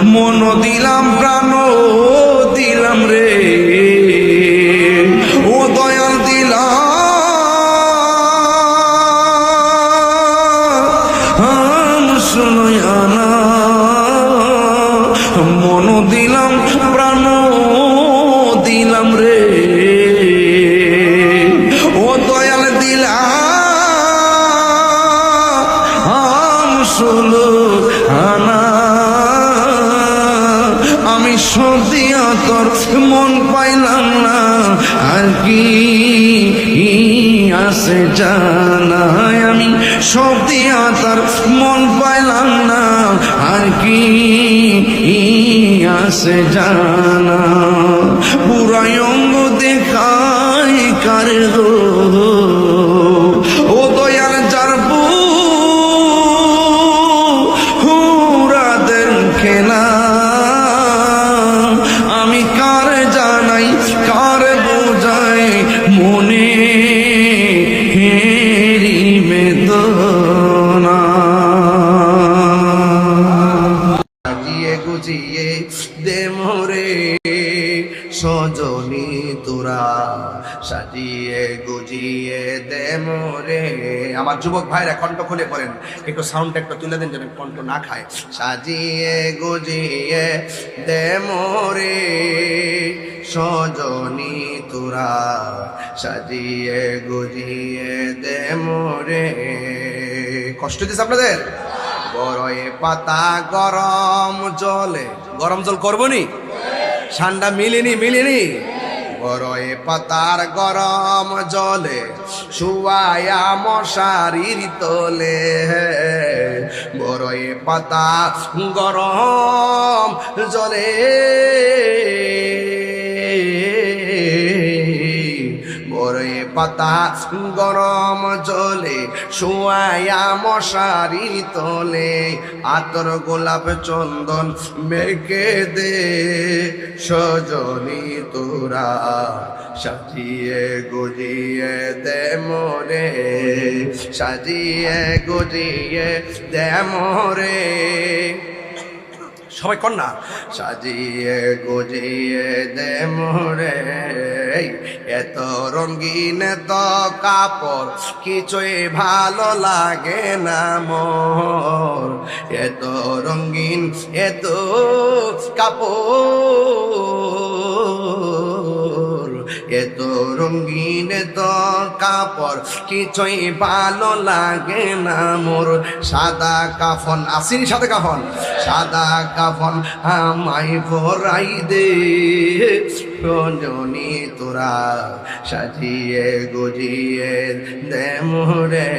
মন দিলাম প্রাণ দিলাম রে। ও দয়াল দিলাম। শুনয়ানা। মন আমি সব দিয়া তোর মন পাইলাম না। আর কি আছে জানাই আমি, সব দিয়া তার মন পাইলাম না। আর কি আছে জানা সজনী তোরা সাজিয়ে গুজিয়ে দে মোরে। আমার যুবক ভাইরা কণ্ঠ খুলে পড়েন। একটু সাউন্ড একটু তুলে দেন যেন কণ্ঠ না খায়। সাজিয়ে গুজিয়ে দে মোরে। সজনী তোরা সাজিয়ে গুজিয়ে দে মোরে। কষ্ট দিচ্ছে আপনাদের? বড়য়ে পাতা গরম জলে। গরম জল করবনি ঠান্ডা মিলিনি মিলিনি। বড়য়ে পাতার গরম জলে শুয়ায়া মশারির তোলে। বড়য়ে পাতা গরম জলে। পাতা গরম জলে, শুয়ায়া মশারি তোলে, আতর গোলাপ চন্দন মেঘে দে। সজনী তোরা সাজিয়ে গুজিয়ে দে মোরে সাজিয়ে গুজিয়ে দে মোরে সবাই কন্যা। সাজিয়ে গুজিয়ে দে মোরে এত রঙিন এত কাপড় কিছুই ভালো লাগে না মোর। এত রঙিন এত কাপড় এত তো কাপড়, কিছুই ভালো লাগে না মোর। সাদা কাফন, আসিনি সাদা কাফন? সাদা কাফন আমায় ভরাই দে। রঞ্জনী তোরা সাজিয়ে গজিয়ে দে মোরে।